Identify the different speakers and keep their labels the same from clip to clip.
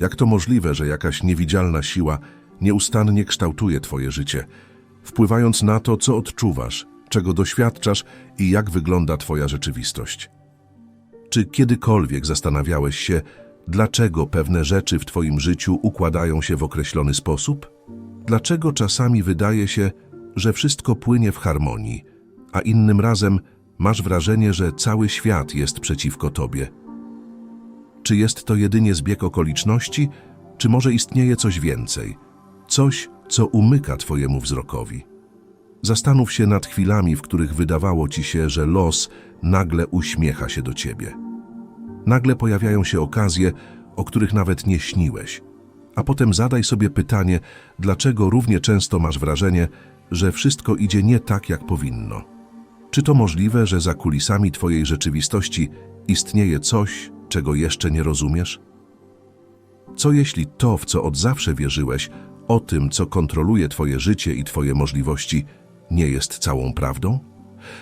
Speaker 1: Jak to możliwe, że jakaś niewidzialna siła nieustannie kształtuje Twoje życie, wpływając na to, co odczuwasz, czego doświadczasz i jak wygląda Twoja rzeczywistość? Czy kiedykolwiek zastanawiałeś się, dlaczego pewne rzeczy w Twoim życiu układają się w określony sposób? Dlaczego czasami wydaje się, że wszystko płynie w harmonii, a innym razem masz wrażenie, że cały świat jest przeciwko Tobie? Czy jest to jedynie zbieg okoliczności, czy może istnieje coś więcej? Coś, co umyka Twojemu wzrokowi? Zastanów się nad chwilami, w których wydawało Ci się, że los nagle uśmiecha się do Ciebie. Nagle pojawiają się okazje, o których nawet nie śniłeś. A potem zadaj sobie pytanie, dlaczego równie często masz wrażenie, że wszystko idzie nie tak, jak powinno. Czy to możliwe, że za kulisami Twojej rzeczywistości istnieje coś, czego jeszcze nie rozumiesz? Co jeśli to, w co od zawsze wierzyłeś, o tym, co kontroluje Twoje życie i Twoje możliwości, nie jest całą prawdą?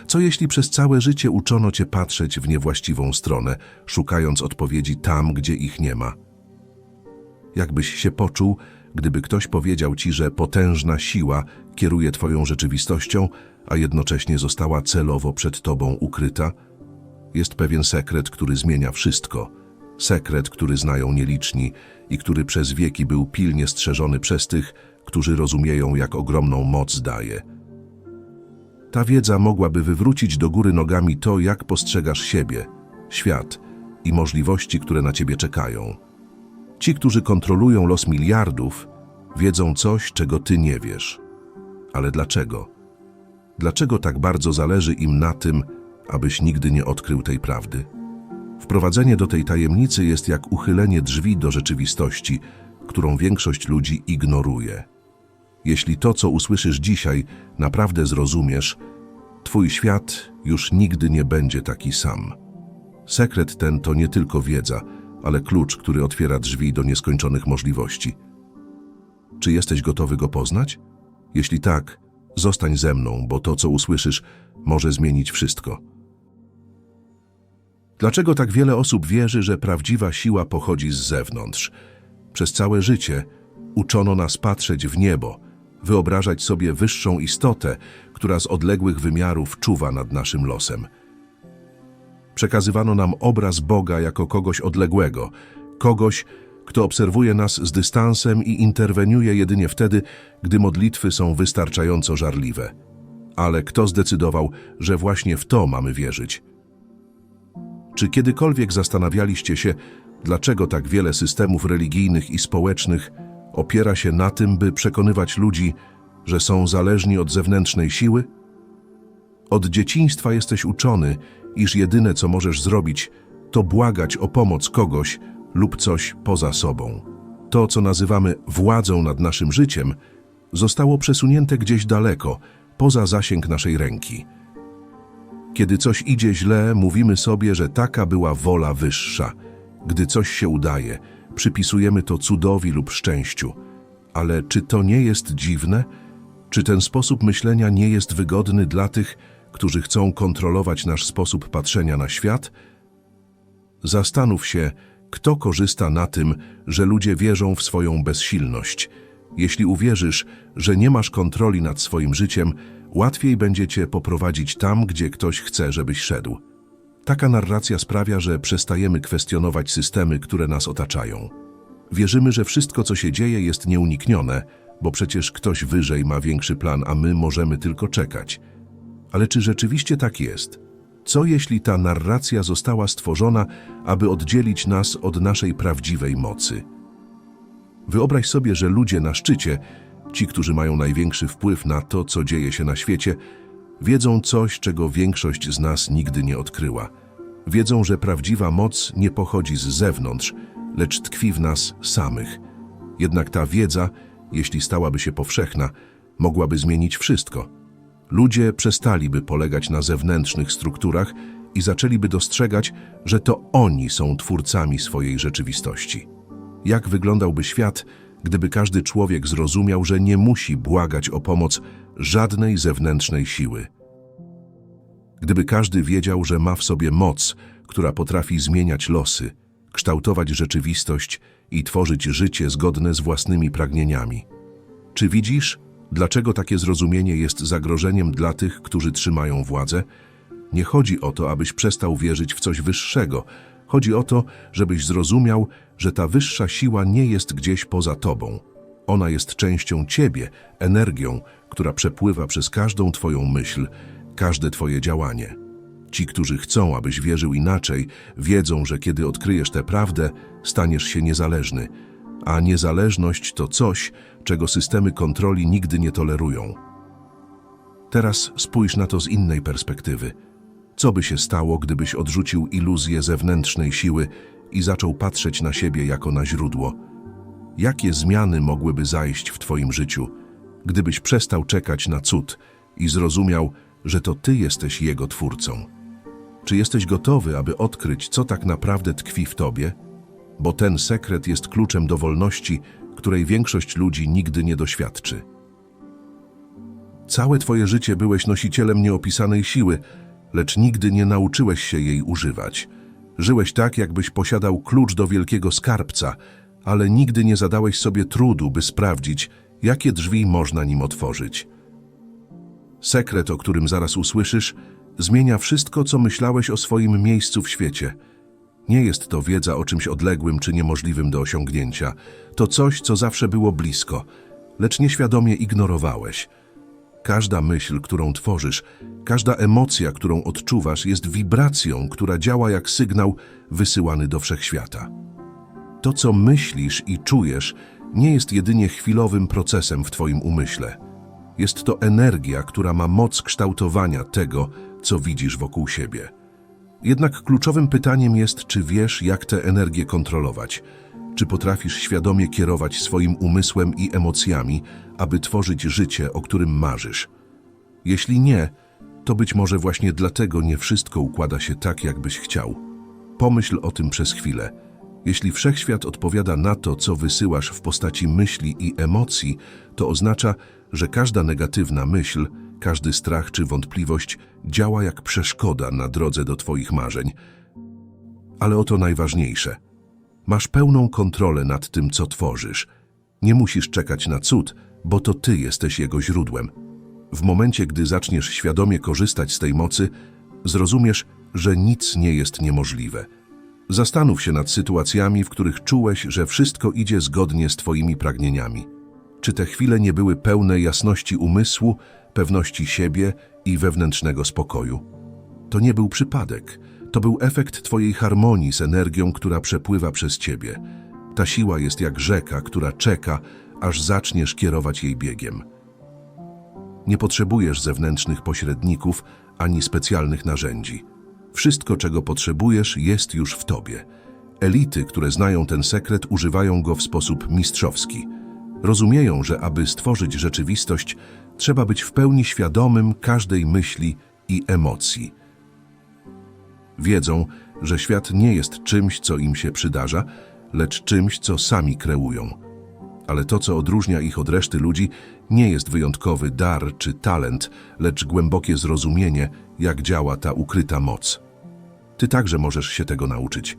Speaker 1: Co jeśli przez całe życie uczono Cię patrzeć w niewłaściwą stronę, szukając odpowiedzi tam, gdzie ich nie ma? Jakbyś się poczuł, gdyby ktoś powiedział Ci, że potężna siła kieruje Twoją rzeczywistością, a jednocześnie została celowo przed Tobą ukryta? Jest pewien sekret, który zmienia wszystko. Sekret, który znają nieliczni i który przez wieki był pilnie strzeżony przez tych, którzy rozumieją, jak ogromną moc daje. Ta wiedza mogłaby wywrócić do góry nogami to, jak postrzegasz siebie, świat i możliwości, które na ciebie czekają. Ci, którzy kontrolują los miliardów, wiedzą coś, czego ty nie wiesz. Ale dlaczego? Dlaczego tak bardzo zależy im na tym, abyś nigdy nie odkrył tej prawdy? Wprowadzenie do tej tajemnicy jest jak uchylenie drzwi do rzeczywistości, którą większość ludzi ignoruje. Jeśli to, co usłyszysz dzisiaj, naprawdę zrozumiesz, Twój świat już nigdy nie będzie taki sam. Sekret ten to nie tylko wiedza, ale klucz, który otwiera drzwi do nieskończonych możliwości. Czy jesteś gotowy go poznać? Jeśli tak, zostań ze mną, bo to, co usłyszysz, może zmienić wszystko. Dlaczego tak wiele osób wierzy, że prawdziwa siła pochodzi z zewnątrz? Przez całe życie uczono nas patrzeć w niebo, wyobrażać sobie wyższą istotę, która z odległych wymiarów czuwa nad naszym losem. Przekazywano nam obraz Boga jako kogoś odległego, kogoś, kto obserwuje nas z dystansem i interweniuje jedynie wtedy, gdy modlitwy są wystarczająco żarliwe. Ale kto zdecydował, że właśnie w to mamy wierzyć? Czy kiedykolwiek zastanawialiście się, dlaczego tak wiele systemów religijnych i społecznych opiera się na tym, by przekonywać ludzi, że są zależni od zewnętrznej siły? Od dzieciństwa jesteś uczony, iż jedyne co możesz zrobić, to błagać o pomoc kogoś lub coś poza sobą. To, co nazywamy władzą nad naszym życiem, zostało przesunięte gdzieś daleko, poza zasięg naszej ręki. Kiedy coś idzie źle, mówimy sobie, że taka była wola wyższa. Gdy coś się udaje, przypisujemy to cudowi lub szczęściu. Ale czy to nie jest dziwne? Czy ten sposób myślenia nie jest wygodny dla tych, którzy chcą kontrolować nasz sposób patrzenia na świat? Zastanów się, kto korzysta na tym, że ludzie wierzą w swoją bezsilność. Jeśli uwierzysz, że nie masz kontroli nad swoim życiem, łatwiej będzie cię poprowadzić tam, gdzie ktoś chce, żebyś szedł. Taka narracja sprawia, że przestajemy kwestionować systemy, które nas otaczają. Wierzymy, że wszystko, co się dzieje, jest nieuniknione, bo przecież ktoś wyżej ma większy plan, a my możemy tylko czekać. Ale czy rzeczywiście tak jest? Co jeśli ta narracja została stworzona, aby oddzielić nas od naszej prawdziwej mocy? Wyobraź sobie, że ludzie na szczycie, ci, którzy mają największy wpływ na to, co dzieje się na świecie, wiedzą coś, czego większość z nas nigdy nie odkryła. Wiedzą, że prawdziwa moc nie pochodzi z zewnątrz, lecz tkwi w nas samych. Jednak ta wiedza, jeśli stałaby się powszechna, mogłaby zmienić wszystko. Ludzie przestaliby polegać na zewnętrznych strukturach i zaczęliby dostrzegać, że to oni są twórcami swojej rzeczywistości. Jak wyglądałby świat, gdyby każdy człowiek zrozumiał, że nie musi błagać o pomoc żadnej zewnętrznej siły? Gdyby każdy wiedział, że ma w sobie moc, która potrafi zmieniać losy, kształtować rzeczywistość i tworzyć życie zgodne z własnymi pragnieniami. Czy widzisz, dlaczego takie zrozumienie jest zagrożeniem dla tych, którzy trzymają władzę? Nie chodzi o to, abyś przestał wierzyć w coś wyższego. Chodzi o to, żebyś zrozumiał, że ta wyższa siła nie jest gdzieś poza tobą. Ona jest częścią ciebie, energią, która przepływa przez każdą twoją myśl, każde twoje działanie. Ci, którzy chcą, abyś wierzył inaczej, wiedzą, że kiedy odkryjesz tę prawdę, staniesz się niezależny, a niezależność to coś, czego systemy kontroli nigdy nie tolerują. Teraz spójrz na to z innej perspektywy. Co by się stało, gdybyś odrzucił iluzję zewnętrznej siły i zaczął patrzeć na siebie jako na źródło? Jakie zmiany mogłyby zajść w Twoim życiu, gdybyś przestał czekać na cud i zrozumiał, że to Ty jesteś Jego twórcą? Czy jesteś gotowy, aby odkryć, co tak naprawdę tkwi w Tobie? Bo ten sekret jest kluczem do wolności, której większość ludzi nigdy nie doświadczy. Całe Twoje życie byłeś nosicielem nieopisanej siły, lecz nigdy nie nauczyłeś się jej używać. Żyłeś tak, jakbyś posiadał klucz do wielkiego skarbca, ale nigdy nie zadałeś sobie trudu, by sprawdzić, jakie drzwi można nim otworzyć. Sekret, o którym zaraz usłyszysz, zmienia wszystko, co myślałeś o swoim miejscu w świecie. Nie jest to wiedza o czymś odległym czy niemożliwym do osiągnięcia. To coś, co zawsze było blisko, lecz nieświadomie ignorowałeś. Każda myśl, którą tworzysz, każda emocja, którą odczuwasz, jest wibracją, która działa jak sygnał wysyłany do wszechświata. To, co myślisz i czujesz, nie jest jedynie chwilowym procesem w Twoim umyśle. Jest to energia, która ma moc kształtowania tego, co widzisz wokół siebie. Jednak kluczowym pytaniem jest, czy wiesz, jak tę energię kontrolować. Czy potrafisz świadomie kierować swoim umysłem i emocjami, aby tworzyć życie, o którym marzysz? Jeśli nie, to być może właśnie dlatego nie wszystko układa się tak, jakbyś chciał. Pomyśl o tym przez chwilę. Jeśli wszechświat odpowiada na to, co wysyłasz w postaci myśli i emocji, to oznacza, że każda negatywna myśl, każdy strach czy wątpliwość działa jak przeszkoda na drodze do Twoich marzeń. Ale oto najważniejsze. Masz pełną kontrolę nad tym, co tworzysz. Nie musisz czekać na cud, bo to Ty jesteś jego źródłem. W momencie, gdy zaczniesz świadomie korzystać z tej mocy, zrozumiesz, że nic nie jest niemożliwe. Zastanów się nad sytuacjami, w których czułeś, że wszystko idzie zgodnie z Twoimi pragnieniami. Czy te chwile nie były pełne jasności umysłu, pewności siebie i wewnętrznego spokoju? To nie był przypadek. To był efekt Twojej harmonii z energią, która przepływa przez Ciebie. Ta siła jest jak rzeka, która czeka, aż zaczniesz kierować jej biegiem. Nie potrzebujesz zewnętrznych pośredników ani specjalnych narzędzi. Wszystko, czego potrzebujesz, jest już w tobie. Elity, które znają ten sekret, używają go w sposób mistrzowski. Rozumieją, że aby stworzyć rzeczywistość, trzeba być w pełni świadomym każdej myśli i emocji. Wiedzą, że świat nie jest czymś, co im się przydarza, lecz czymś, co sami kreują. Ale to, co odróżnia ich od reszty ludzi, nie jest wyjątkowy dar czy talent, lecz głębokie zrozumienie, jak działa ta ukryta moc. Ty także możesz się tego nauczyć.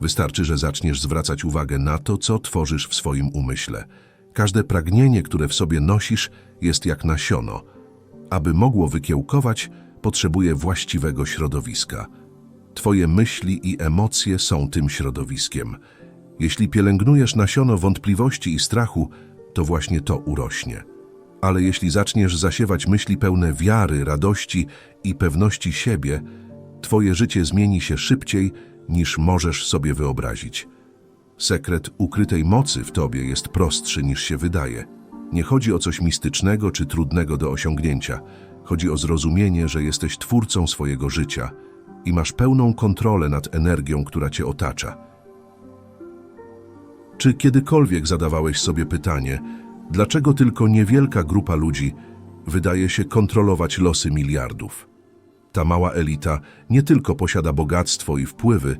Speaker 1: Wystarczy, że zaczniesz zwracać uwagę na to, co tworzysz w swoim umyśle. Każde pragnienie, które w sobie nosisz, jest jak nasiono. Aby mogło wykiełkować, potrzebuje właściwego środowiska. Twoje myśli i emocje są tym środowiskiem. Jeśli pielęgnujesz nasiono wątpliwości i strachu, to właśnie to urośnie. Ale jeśli zaczniesz zasiewać myśli pełne wiary, radości i pewności siebie, Twoje życie zmieni się szybciej, niż możesz sobie wyobrazić. Sekret ukrytej mocy w Tobie jest prostszy niż się wydaje. Nie chodzi o coś mistycznego czy trudnego do osiągnięcia. Chodzi o zrozumienie, że jesteś twórcą swojego życia i masz pełną kontrolę nad energią, która Cię otacza. Czy kiedykolwiek zadawałeś sobie pytanie, dlaczego tylko niewielka grupa ludzi wydaje się kontrolować losy miliardów? Ta mała elita nie tylko posiada bogactwo i wpływy,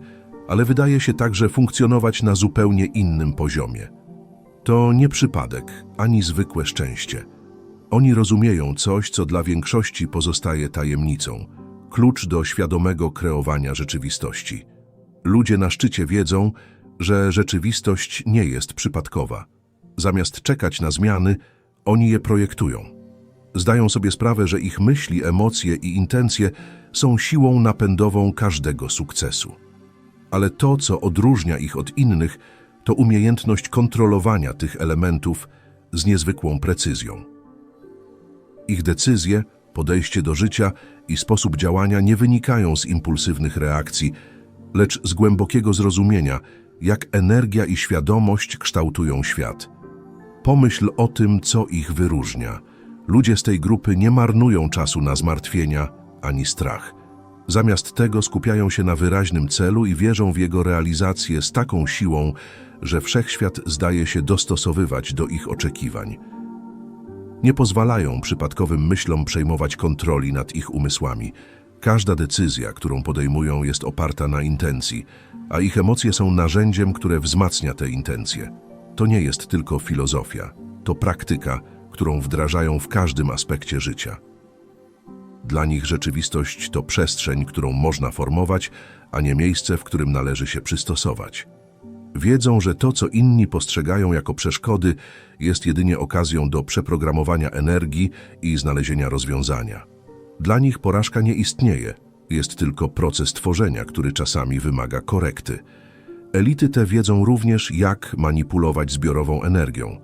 Speaker 1: ale wydaje się także funkcjonować na zupełnie innym poziomie. To nie przypadek, ani zwykłe szczęście. Oni rozumieją coś, co dla większości pozostaje tajemnicą klucz do świadomego kreowania rzeczywistości. Ludzie na szczycie wiedzą, że rzeczywistość nie jest przypadkowa. Zamiast czekać na zmiany, oni je projektują. Zdają sobie sprawę, że ich myśli, emocje i intencje są siłą napędową każdego sukcesu. Ale to, co odróżnia ich od innych, to umiejętność kontrolowania tych elementów z niezwykłą precyzją. Ich decyzje, podejście do życia i sposób działania nie wynikają z impulsywnych reakcji, lecz z głębokiego zrozumienia, jak energia i świadomość kształtują świat. Pomyśl o tym, co ich wyróżnia. Ludzie z tej grupy nie marnują czasu na zmartwienia ani strach. Zamiast tego skupiają się na wyraźnym celu i wierzą w jego realizację z taką siłą, że wszechświat zdaje się dostosowywać do ich oczekiwań. Nie pozwalają przypadkowym myślom przejmować kontroli nad ich umysłami. Każda decyzja, którą podejmują, jest oparta na intencji, a ich emocje są narzędziem, które wzmacnia te intencje. To nie jest tylko filozofia, to praktyka, którą wdrażają w każdym aspekcie życia. Dla nich rzeczywistość to przestrzeń, którą można formować, a nie miejsce, w którym należy się przystosować. Wiedzą, że to, co inni postrzegają jako przeszkody, jest jedynie okazją do przeprogramowania energii i znalezienia rozwiązania. Dla nich porażka nie istnieje, jest tylko proces tworzenia, który czasami wymaga korekty. Elity te wiedzą również, jak manipulować zbiorową energią.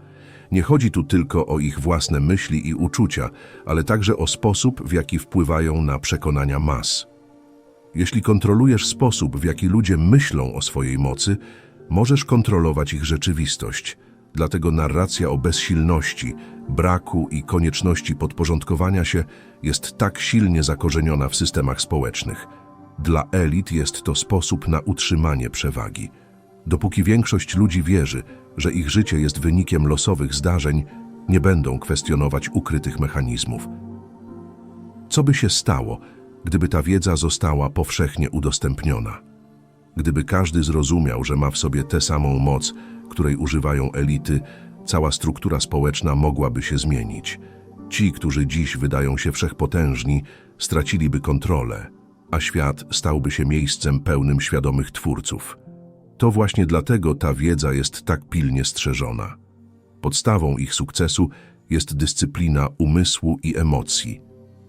Speaker 1: Nie chodzi tu tylko o ich własne myśli i uczucia, ale także o sposób, w jaki wpływają na przekonania mas. Jeśli kontrolujesz sposób, w jaki ludzie myślą o swojej mocy, możesz kontrolować ich rzeczywistość. Dlatego narracja o bezsilności, braku i konieczności podporządkowania się jest tak silnie zakorzeniona w systemach społecznych. Dla elit jest to sposób na utrzymanie przewagi. Dopóki większość ludzi wierzy, że ich życie jest wynikiem losowych zdarzeń, nie będą kwestionować ukrytych mechanizmów. Co by się stało, gdyby ta wiedza została powszechnie udostępniona? Gdyby każdy zrozumiał, że ma w sobie tę samą moc, której używają elity, cała struktura społeczna mogłaby się zmienić. Ci, którzy dziś wydają się wszechpotężni, straciliby kontrolę, a świat stałby się miejscem pełnym świadomych twórców. To właśnie dlatego ta wiedza jest tak pilnie strzeżona. Podstawą ich sukcesu jest dyscyplina umysłu i emocji.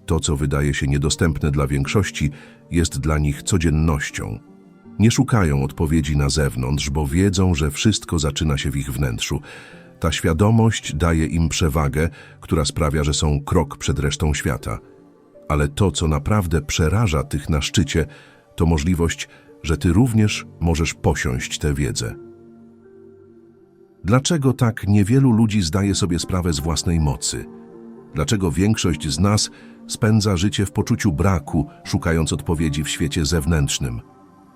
Speaker 1: To, co wydaje się niedostępne dla większości, jest dla nich codziennością. Nie szukają odpowiedzi na zewnątrz, bo wiedzą, że wszystko zaczyna się w ich wnętrzu. Ta świadomość daje im przewagę, która sprawia, że są krok przed resztą świata. Ale to, co naprawdę przeraża tych na szczycie, to możliwość, że ty również możesz posiąść tę wiedzę. Dlaczego tak niewielu ludzi zdaje sobie sprawę z własnej mocy? Dlaczego większość z nas spędza życie w poczuciu braku, szukając odpowiedzi w świecie zewnętrznym?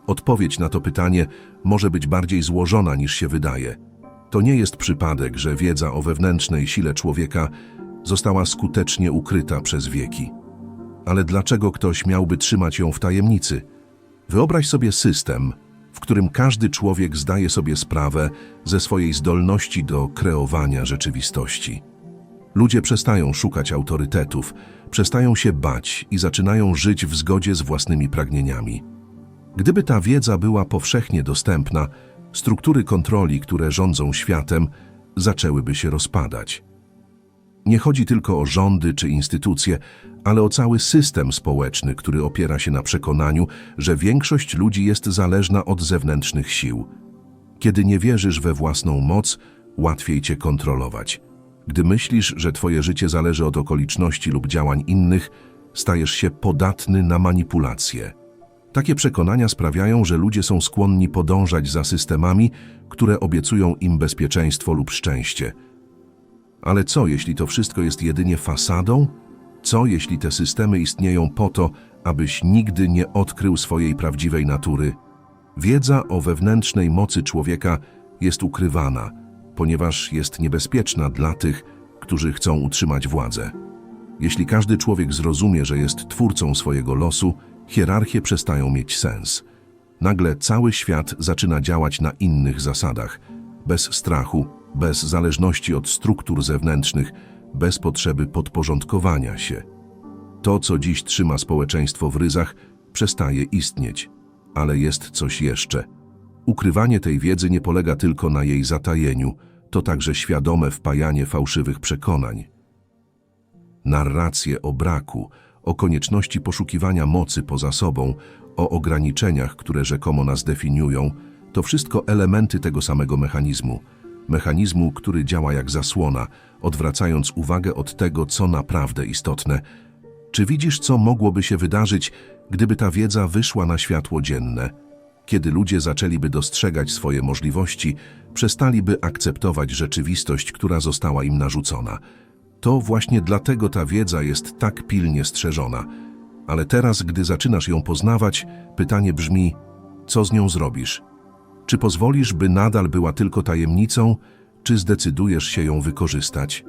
Speaker 1: Odpowiedź na to pytanie może być bardziej złożona niż się wydaje. To nie jest przypadek, że wiedza o wewnętrznej sile człowieka została skutecznie ukryta przez wieki. Ale dlaczego ktoś miałby trzymać ją w tajemnicy? Wyobraź sobie system, w którym każdy człowiek zdaje sobie sprawę ze swojej zdolności do kreowania rzeczywistości. Ludzie przestają szukać autorytetów, przestają się bać i zaczynają żyć w zgodzie z własnymi pragnieniami. Gdyby ta wiedza była powszechnie dostępna, struktury kontroli, które rządzą światem, zaczęłyby się rozpadać. Nie chodzi tylko o rządy czy instytucje, ale o cały system społeczny, który opiera się na przekonaniu, że większość ludzi jest zależna od zewnętrznych sił. Kiedy nie wierzysz we własną moc, łatwiej cię kontrolować. Gdy myślisz, że twoje życie zależy od okoliczności lub działań innych, stajesz się podatny na manipulacje. Takie przekonania sprawiają, że ludzie są skłonni podążać za systemami, które obiecują im bezpieczeństwo lub szczęście. Ale co, jeśli to wszystko jest jedynie fasadą? Co, jeśli te systemy istnieją po to, abyś nigdy nie odkrył swojej prawdziwej natury? Wiedza o wewnętrznej mocy człowieka jest ukrywana, ponieważ jest niebezpieczna dla tych, którzy chcą utrzymać władzę. Jeśli każdy człowiek zrozumie, że jest twórcą swojego losu, hierarchie przestają mieć sens. Nagle cały świat zaczyna działać na innych zasadach, bez strachu, bez zależności od struktur zewnętrznych, bez potrzeby podporządkowania się. To, co dziś trzyma społeczeństwo w ryzach, przestaje istnieć. Ale jest coś jeszcze. Ukrywanie tej wiedzy nie polega tylko na jej zatajeniu, to także świadome wpajanie fałszywych przekonań. Narracje o braku, o konieczności poszukiwania mocy poza sobą, o ograniczeniach, które rzekomo nas definiują, to wszystko elementy tego samego mechanizmu. Mechanizmu, który działa jak zasłona, odwracając uwagę od tego, co naprawdę istotne. Czy widzisz, co mogłoby się wydarzyć, gdyby ta wiedza wyszła na światło dzienne? Kiedy ludzie zaczęliby dostrzegać swoje możliwości, przestaliby akceptować rzeczywistość, która została im narzucona. To właśnie dlatego ta wiedza jest tak pilnie strzeżona. Ale teraz, gdy zaczynasz ją poznawać, pytanie brzmi: co z nią zrobisz? Czy pozwolisz, by nadal była tylko tajemnicą, czy zdecydujesz się ją wykorzystać?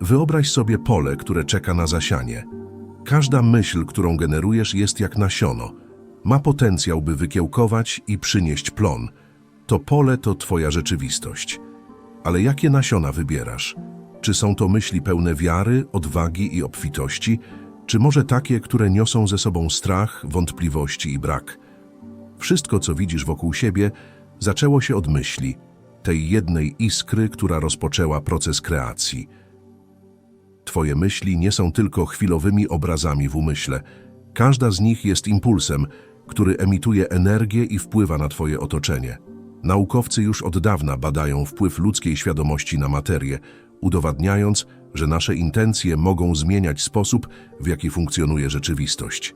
Speaker 1: Wyobraź sobie pole, które czeka na zasianie. Każda myśl, którą generujesz, jest jak nasiono. Ma potencjał, by wykiełkować i przynieść plon. To pole to Twoja rzeczywistość. Ale jakie nasiona wybierasz? Czy są to myśli pełne wiary, odwagi i obfitości, czy może takie, które niosą ze sobą strach, wątpliwości i brak? Wszystko, co widzisz wokół siebie, zaczęło się od myśli, tej jednej iskry, która rozpoczęła proces kreacji. Twoje myśli nie są tylko chwilowymi obrazami w umyśle. Każda z nich jest impulsem, który emituje energię i wpływa na Twoje otoczenie. Naukowcy już od dawna badają wpływ ludzkiej świadomości na materię, udowadniając, że nasze intencje mogą zmieniać sposób, w jaki funkcjonuje rzeczywistość.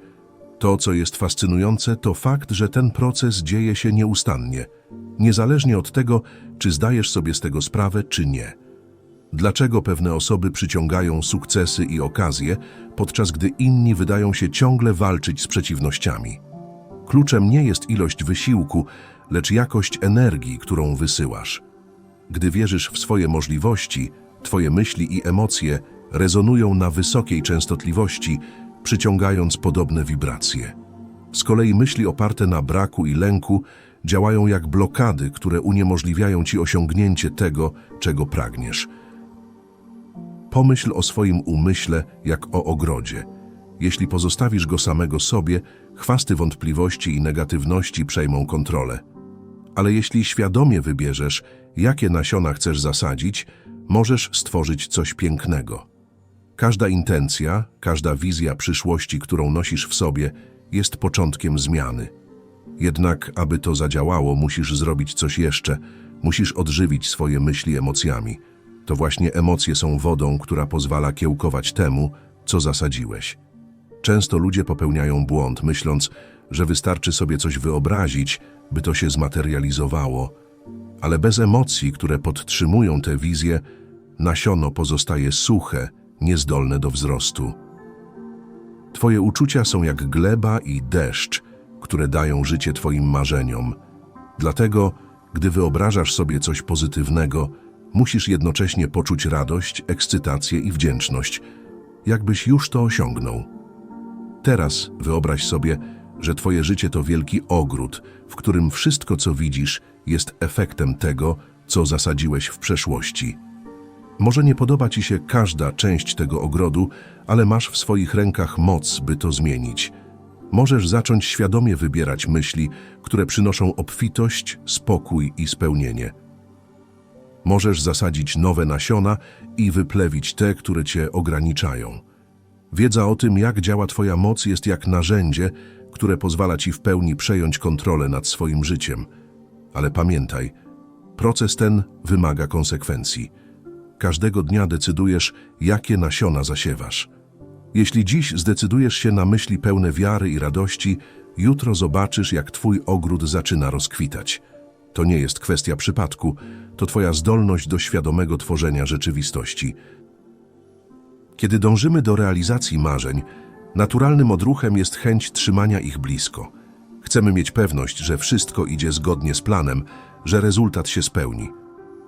Speaker 1: To, co jest fascynujące, to fakt, że ten proces dzieje się nieustannie, niezależnie od tego, czy zdajesz sobie z tego sprawę, czy nie. Dlaczego pewne osoby przyciągają sukcesy i okazje, podczas gdy inni wydają się ciągle walczyć z przeciwnościami? Kluczem nie jest ilość wysiłku, lecz jakość energii, którą wysyłasz. Gdy wierzysz w swoje możliwości, Twoje myśli i emocje rezonują na wysokiej częstotliwości, przyciągając podobne wibracje. Z kolei myśli oparte na braku i lęku działają jak blokady, które uniemożliwiają Ci osiągnięcie tego, czego pragniesz. Pomyśl o swoim umyśle jak o ogrodzie. Jeśli pozostawisz go samego sobie, chwasty wątpliwości i negatywności przejmą kontrolę. Ale jeśli świadomie wybierzesz, jakie nasiona chcesz zasadzić, możesz stworzyć coś pięknego. Każda intencja, każda wizja przyszłości, którą nosisz w sobie, jest początkiem zmiany. Jednak, aby to zadziałało, musisz zrobić coś jeszcze, musisz odżywić swoje myśli emocjami. To właśnie emocje są wodą, która pozwala kiełkować temu, co zasadziłeś. Często ludzie popełniają błąd, myśląc, że wystarczy sobie coś wyobrazić, by to się zmaterializowało, ale bez emocji, które podtrzymują tę wizję, nasiono pozostaje suche, niezdolne do wzrostu. Twoje uczucia są jak gleba i deszcz, które dają życie Twoim marzeniom. Dlatego, gdy wyobrażasz sobie coś pozytywnego, musisz jednocześnie poczuć radość, ekscytację i wdzięczność, jakbyś już to osiągnął. Teraz wyobraź sobie, że Twoje życie to wielki ogród, w którym wszystko, co widzisz, jest efektem tego, co zasadziłeś w przeszłości. Może nie podoba Ci się każda część tego ogrodu, ale masz w swoich rękach moc, by to zmienić. Możesz zacząć świadomie wybierać myśli, które przynoszą obfitość, spokój i spełnienie. Możesz zasadzić nowe nasiona i wyplewić te, które Cię ograniczają. Wiedza o tym, jak działa Twoja moc, jest jak narzędzie, które pozwala Ci w pełni przejąć kontrolę nad swoim życiem. Ale pamiętaj, proces ten wymaga konsekwencji. Każdego dnia decydujesz, jakie nasiona zasiewasz. Jeśli dziś zdecydujesz się na myśli pełne wiary i radości, jutro zobaczysz, jak Twój ogród zaczyna rozkwitać. To nie jest kwestia przypadku, to Twoja zdolność do świadomego tworzenia rzeczywistości. Kiedy dążymy do realizacji marzeń, naturalnym odruchem jest chęć trzymania ich blisko. Chcemy mieć pewność, że wszystko idzie zgodnie z planem, że rezultat się spełni.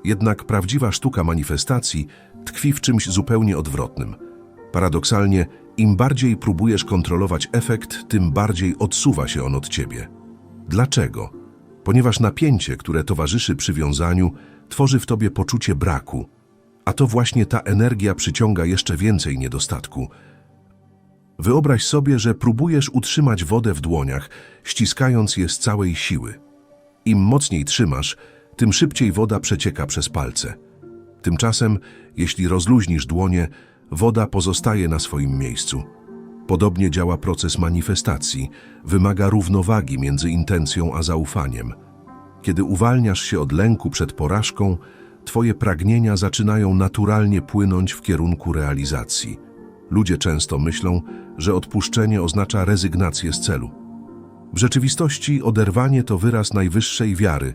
Speaker 1: Jednak prawdziwa sztuka manifestacji tkwi w czymś zupełnie odwrotnym. Paradoksalnie, im bardziej próbujesz kontrolować efekt, tym bardziej odsuwa się on od ciebie. Dlaczego? Ponieważ napięcie, które towarzyszy przywiązaniu, tworzy w tobie poczucie braku, a to właśnie ta energia przyciąga jeszcze więcej niedostatku. Wyobraź sobie, że próbujesz utrzymać wodę w dłoniach, ściskając je z całej siły. Im mocniej trzymasz, tym szybciej woda przecieka przez palce. Tymczasem, jeśli rozluźnisz dłonie, woda pozostaje na swoim miejscu. Podobnie działa proces manifestacji, wymaga równowagi między intencją a zaufaniem. Kiedy uwalniasz się od lęku przed porażką, Twoje pragnienia zaczynają naturalnie płynąć w kierunku realizacji. Ludzie często myślą, że odpuszczenie oznacza rezygnację z celu. W rzeczywistości oderwanie to wyraz najwyższej wiary,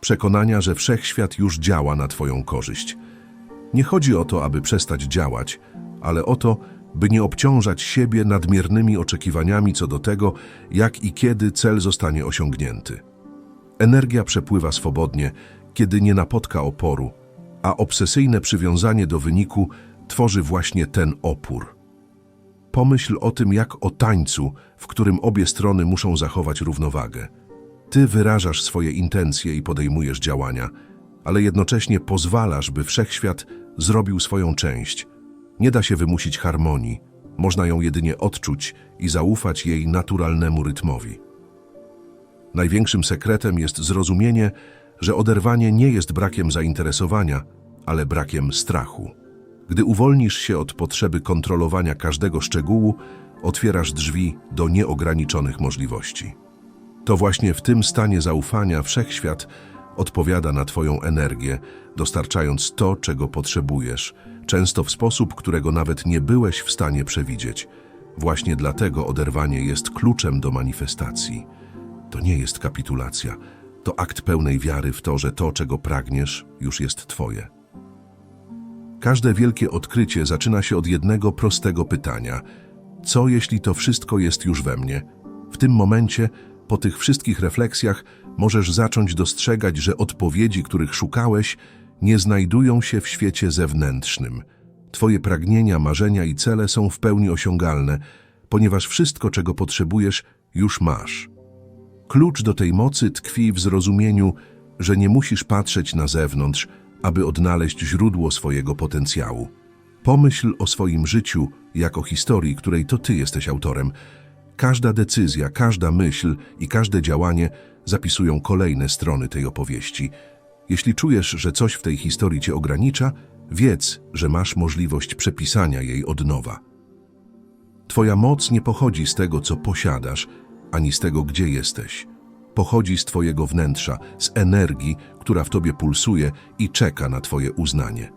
Speaker 1: przekonania, że wszechświat już działa na Twoją korzyść. Nie chodzi o to, aby przestać działać, ale o to, by nie obciążać siebie nadmiernymi oczekiwaniami co do tego, jak i kiedy cel zostanie osiągnięty. Energia przepływa swobodnie, kiedy nie napotka oporu, a obsesyjne przywiązanie do wyniku tworzy właśnie ten opór. Pomyśl o tym jak o tańcu, w którym obie strony muszą zachować równowagę. Ty wyrażasz swoje intencje i podejmujesz działania, ale jednocześnie pozwalasz, by wszechświat zrobił swoją część. Nie da się wymusić harmonii, można ją jedynie odczuć i zaufać jej naturalnemu rytmowi. Największym sekretem jest zrozumienie, że oderwanie nie jest brakiem zainteresowania, ale brakiem strachu. Gdy uwolnisz się od potrzeby kontrolowania każdego szczegółu, otwierasz drzwi do nieograniczonych możliwości. To właśnie w tym stanie zaufania wszechświat odpowiada na Twoją energię, dostarczając to, czego potrzebujesz, często w sposób, którego nawet nie byłeś w stanie przewidzieć. Właśnie dlatego oderwanie jest kluczem do manifestacji. To nie jest kapitulacja, to akt pełnej wiary w to, że to, czego pragniesz, już jest Twoje. Każde wielkie odkrycie zaczyna się od jednego prostego pytania: co jeśli to wszystko jest już we mnie? W tym momencie, po tych wszystkich refleksjach, możesz zacząć dostrzegać, że odpowiedzi, których szukałeś, nie znajdują się w świecie zewnętrznym. Twoje pragnienia, marzenia i cele są w pełni osiągalne, ponieważ wszystko, czego potrzebujesz, już masz. Klucz do tej mocy tkwi w zrozumieniu, że nie musisz patrzeć na zewnątrz, aby odnaleźć źródło swojego potencjału. Pomyśl o swoim życiu jako historii, której to ty jesteś autorem. Każda decyzja, każda myśl i każde działanie zapisują kolejne strony tej opowieści. Jeśli czujesz, że coś w tej historii cię ogranicza, wiedz, że masz możliwość przepisania jej od nowa. Twoja moc nie pochodzi z tego, co posiadasz, ani z tego, gdzie jesteś. Pochodzi z Twojego wnętrza, z energii, która w Tobie pulsuje i czeka na Twoje uznanie.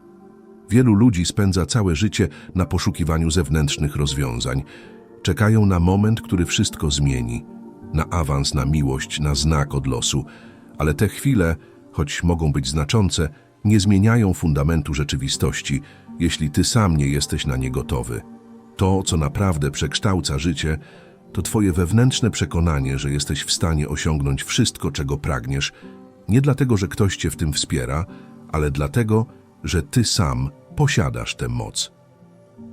Speaker 1: Wielu ludzi spędza całe życie na poszukiwaniu zewnętrznych rozwiązań. Czekają na moment, który wszystko zmieni. Na awans, na miłość, na znak od losu. Ale te chwile, choć mogą być znaczące, nie zmieniają fundamentu rzeczywistości, jeśli Ty sam nie jesteś na nie gotowy. To, co naprawdę przekształca życie, to Twoje wewnętrzne przekonanie, że jesteś w stanie osiągnąć wszystko, czego pragniesz, nie dlatego, że ktoś Cię w tym wspiera, ale dlatego, że Ty sam posiadasz tę moc.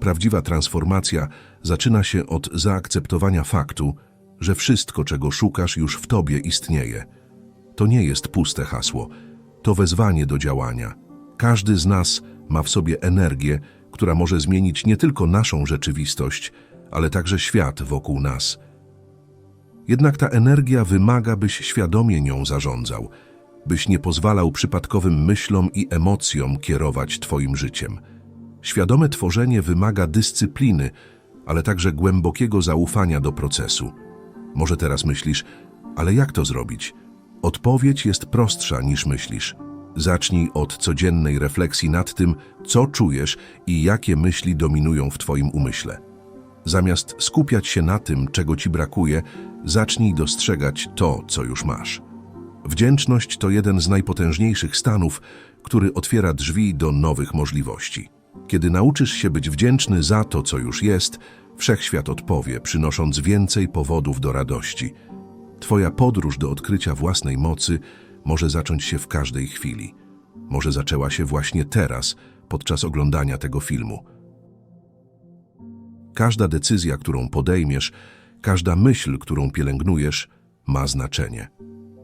Speaker 1: Prawdziwa transformacja zaczyna się od zaakceptowania faktu, że wszystko, czego szukasz, już w Tobie istnieje. To nie jest puste hasło, to wezwanie do działania. Każdy z nas ma w sobie energię, która może zmienić nie tylko naszą rzeczywistość, ale także świat wokół nas. Jednak ta energia wymaga, byś świadomie nią zarządzał, byś nie pozwalał przypadkowym myślom i emocjom kierować Twoim życiem. Świadome tworzenie wymaga dyscypliny, ale także głębokiego zaufania do procesu. Może teraz myślisz, ale jak to zrobić? Odpowiedź jest prostsza niż myślisz. Zacznij od codziennej refleksji nad tym, co czujesz i jakie myśli dominują w Twoim umyśle. Zamiast skupiać się na tym, czego ci brakuje, zacznij dostrzegać to, co już masz. Wdzięczność to jeden z najpotężniejszych stanów, który otwiera drzwi do nowych możliwości. Kiedy nauczysz się być wdzięczny za to, co już jest, wszechświat odpowie, przynosząc więcej powodów do radości. Twoja podróż do odkrycia własnej mocy może zacząć się w każdej chwili. Może zaczęła się właśnie teraz, podczas oglądania tego filmu. Każda decyzja, którą podejmiesz, każda myśl, którą pielęgnujesz, ma znaczenie.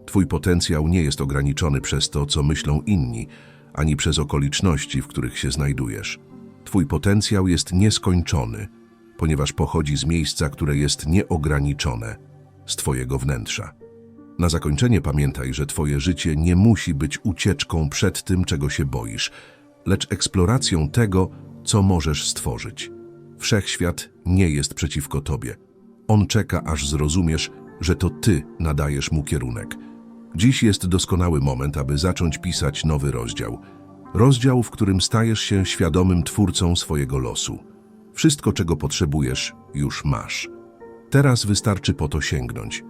Speaker 1: Twój potencjał nie jest ograniczony przez to, co myślą inni, ani przez okoliczności, w których się znajdujesz. Twój potencjał jest nieskończony, ponieważ pochodzi z miejsca, które jest nieograniczone, z Twojego wnętrza. Na zakończenie pamiętaj, że Twoje życie nie musi być ucieczką przed tym, czego się boisz, lecz eksploracją tego, co możesz stworzyć. Wszechświat nie jest przeciwko Tobie. On czeka, aż zrozumiesz, że to Ty nadajesz mu kierunek. Dziś jest doskonały moment, aby zacząć pisać nowy rozdział. Rozdział, w którym stajesz się świadomym twórcą swojego losu. Wszystko, czego potrzebujesz, już masz. Teraz wystarczy po to sięgnąć.